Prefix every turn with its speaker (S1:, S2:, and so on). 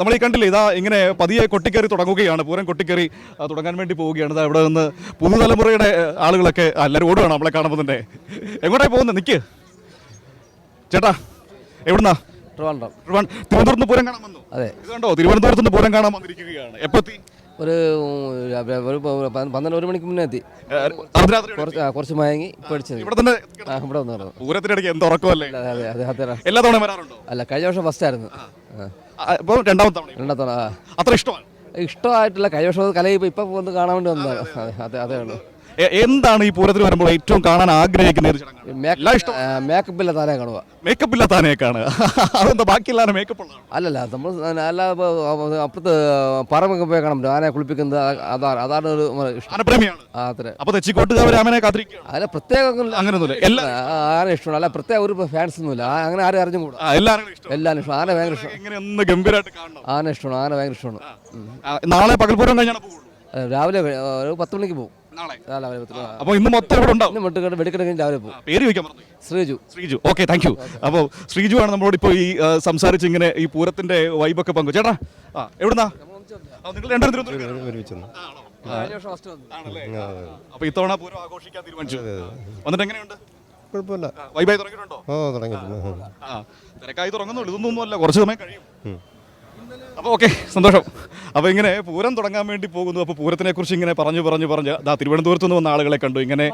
S1: നമ്മൾ ഈ കണ്ടില്ലേ ഇതാ ഇങ്ങനെ പതിയെ കൊട്ടിക്കയറി തുടങ്ങുകയാണ്. പൂരം കൊട്ടിക്കയറി തുടങ്ങാൻ വേണ്ടി പോവുകയാണ്. ഇതാ ഇവിടെ നിന്ന് പുതുതലമുറയുടെ ആളുകളൊക്കെ എല്ലാവരും ഓടുകയാണ് നമ്മളെ കാണുമ്പോൾ തന്നെ. എങ്ങോട്ടാണ് പോകുന്നത് നിൽക്ക് ചേട്ടാ എവിടുന്നാ?
S2: ട്രിവാൻഡ്രം.
S1: തിരുവന- തിരുവനന്തപുരത്ത് നിന്ന് പൂരം കാണാൻ വന്നു.
S2: അതെ.
S1: ഇത് കണ്ടോ? തിരുവനന്തപുരത്ത് പൂരം കാണാൻ വന്നിരിക്കുകയാണ്. എപ്പോ എത്തി
S2: ഒരു ഒരു പന്ത്രണ്ട് ഒരു മണിക്ക് മുന്നേ എത്തി. കുറച്ച് കുറച്ച് മയങ്ങി പേടിച്ചത്.
S1: ഇവിടെ
S2: വന്നു
S1: പൂരത്തിനിടയ്ക്ക് എന്ത് ഉറക്കമല്ലേ
S2: അതെ അതെ അതെ അതെ.
S1: എല്ലാ തവണ വരാറുണ്ടോ?
S2: അല്ല കഴിഞ്ഞ വർഷം ഫസ്റ്റ് ആയിരുന്നു.
S1: ഇപ്പോൾ രണ്ടാമത്തെ
S2: രണ്ടാമത്തെ
S1: അത്ര ഇഷ്ടമാണ്.
S2: ഇഷ്ടമായിട്ടില്ല. കഴിഞ്ഞ വർഷം കലയിൽ ഇപ്പോൾ ഇപ്പം വന്ന് കാണാൻ വേണ്ടി വന്നതാണ്. അതെ അതെ അതേ ഉള്ളൂ.
S1: എന്താണ് ഈ പൂരത്തിൽ വരുമ്പോൾ ഏറ്റവും കാണാൻ ആഗ്രഹിക്കുന്ന ഒരു ചടങ്ങാണ്
S2: മേക്കപ്പ് ഇല്ല താനേ കാണുക.
S1: മേക്കപ്പ് അതെന്താ ബാക്കിയെല്ലാം മേക്കപ്പ് ഉള്ളതാണ്
S2: അല്ലല്ല നമ്മൾ അല്ല അപ്പുറത്ത് പറമ്പൊക്കെ പോയി കാണാൻ പറ്റും ആനെ കുളിപ്പിക്കുന്നത് അതാണ് അതാണ് ഒരു ഇഷ്ടം.
S1: ആനപ്രേമിയാണ്
S2: ആ അത്ര.
S1: അപ്പൊ തെച്ചിക്കോട്ടുകാർ ആമനെ കാത്തിരിക്കുകയാണ്.
S2: അല്ല പ്രത്യേകം
S1: അങ്ങനെയൊന്നുമില്ല. എല്ലാ
S2: ആന ഇഷ്ടമാണ്. അല്ല പ്രത്യേക ഒരു ഫാൻസ് ഒന്നുമില്ല ആ- അങ്ങനെ ആരും അറിഞ്ഞും കൂടാ.
S1: ആ, എല്ലാവരും ഇഷ്ടം.
S2: എല്ലാവരും ഇഷ്ടം. ആന ഭയങ്കര ഇഷ്ടം
S1: ഇങ്ങനെ ഒന്ന് ഗംഭീരമായിട്ട് കാണണം.
S2: ആന ഇഷ്ടമാണ്. ആന ഭയങ്കര ഇഷ്ടമാണ്.
S1: ആ, നാളെ പകൽപൂരം കഴിഞ്ഞാണ് പോകുള്ളൂ
S2: അഹ് രാവിലെ വേ- ഒരു പത്ത് മണിക്ക് പോകും
S1: നാളെ. അപ്പൊ ഇന്ന് മൊത്തം ഇവിടെ ഉണ്ടാവും.
S2: രാവിലെ പോകും.
S1: പേര് ചോദിക്കാൻ
S2: Sreeju.
S1: Sreeju. Okay thank you അപ്പോൾ ശ്രീജു ആണ് നമ്മളോട് ഇപ്പോൾ ഈ ആ, സംസാരിച്ച് ഇങ്ങനെ ഈ പൂരത്തിന്റെ വൈബൊക്കെ പങ്കു. ചേട്ടാ ആ എവിടുന്നാ? ആ, നിങ്ങൾ തിരുവനന്തപുരം
S3: ഒരുമിച്ച് വന്നു.
S1: ആണല്ലേ?
S3: ആ, അതെ.
S1: അപ്പൊ ഇത്തവണ പൂരം ആഘോഷിക്കാൻ തീരുമാനിച്ചു. വന്നിട്ട് എങ്ങനെയുണ്ട്?
S3: കുഴപ്പമില്ല.
S1: ആ, വൈബായി തുടങ്ങിയിട്ടുണ്ടോ?
S3: ഓ തുടങ്ങിയിട്ടുണ്ട്.
S1: ആ തിരക്കായി തുടങ്ങുന്നുള്ളൂ. ഇതൊന്നും അല്ല കുറച്ച് സമയം കഴിയും. അപ്പോൾ ഓക്കെ സന്തോഷം. അപ്പോൾ ഇങ്ങനെ പൂരം തുടങ്ങാൻ വേണ്ടി പോകുന്നു. അപ്പോൾ പൂരത്തിനെക്കുറിച്ച് ഇങ്ങനെ പറഞ്ഞു പറഞ്ഞു പറഞ്ഞ്. ദാ തിരുവനന്തപുരത്ത് നിന്ന് വന്ന ആളുകളെ കണ്ടു. ഇങ്ങനെ